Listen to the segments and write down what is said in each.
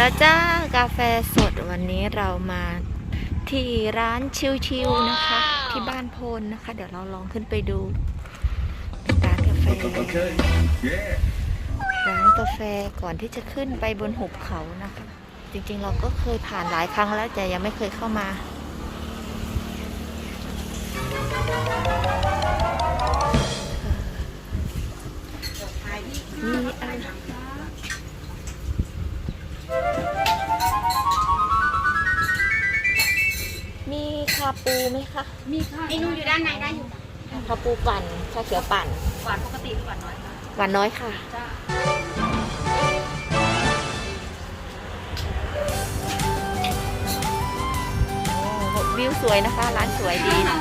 แล้วจ้ากาแฟสดวันนี้เรามาที่ร้านชิวๆนะคะ ที่บ้านโพนนะคะ เดี๋ยวเราลองขึ้นไปดูร้านกาแฟ Okay. Yeah. ร้านกาแฟก่อนที่จะขึ้นไปบนหุบเขานะคะ จริงๆเราก็เคยผ่านหลายครั้งแล้วแต่ยังไม่เคยเข้ามาาปูไหมคะมีค่ะเมนูอยู่ด้านในได้อยู่คาปูปั่นชาเขียวปั่น หวานปกติหรือหวานน้อยคะหวานน้อยค่ะ จ้าโอ้วิวสวยนะคะ ร้านสวยดี ค่ะ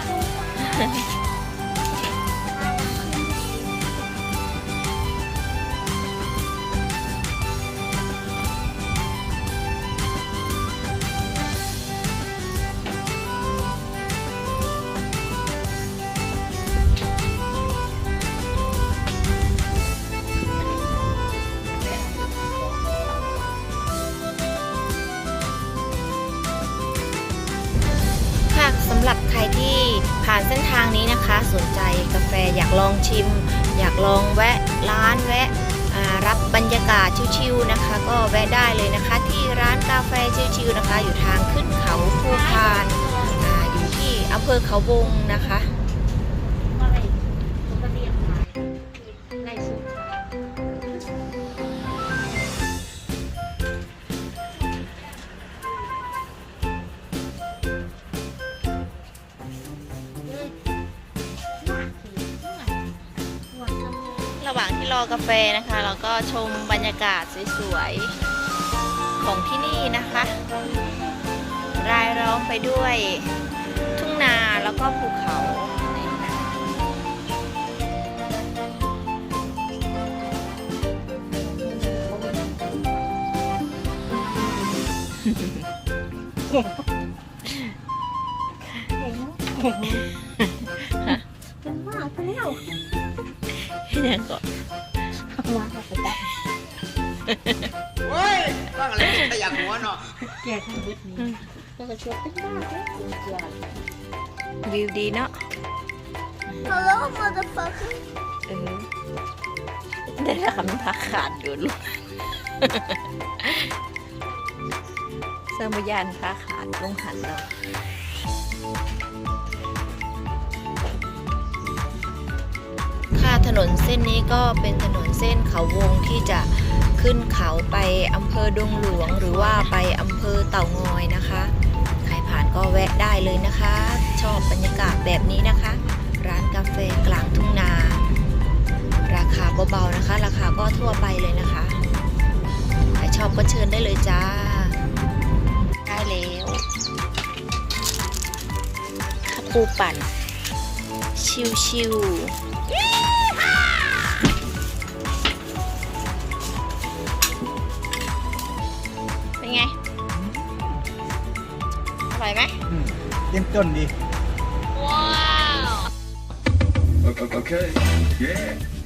หรับใครที่ผ่านเส้นทางนี้นะคะ สนใจกาแฟอยากลองชิม อยากลองแวะร้านแวะรับบรรยากาศชิวๆนะคะ ก็แวะได้เลยนะคะ ที่ร้านกาแฟชิวๆนะคะ อยู่ทางขึ้นเขาภูพานออยู่ที่อำเภอเขาวงนะคะ ระหว่างที่รอกาแฟนะคะ เราก็ชมบรรยากาศสวยๆ ของที่นี่นะคะ รายล้อมไปด้วยทุ่งนาแล้วก็ภูเขานี่นะเป็นว่าไปแล้ว ยังก่อนว่าไปได้เฮ้ยบ้างอะไรขยักหัวเนาะแก่ทั้งบุดนี้ก็จะชวนเป็นว่าไปวิวดีเนาะ Hello motherfucker เออได้แล้วคำพักขาดอยู่ลูกเสมยานพักขาดลงหันเรา ถนนเส้นนี้ก็เป็นถนนเส้นเขาวงที่จะขึ้นเขาไปอำเภอดงหลวง หรือว่าไปอำเภอเต่างอยนะคะใครผ่านก็แวะได้เลยนะคะ ชอบบรรยากาศแบบนี้นะคะ ร้านกาแฟกลางทุ่งนา ราคาเบาๆนะคะ ราคาก็ทั่วไปเลยนะคะใครชอบก็เชิญได้เลยจ้า ได้แล้วข้าปูปั่น ชิวๆ อร่อยไหมเต็มจนดี ว้าว Okay. Yeah.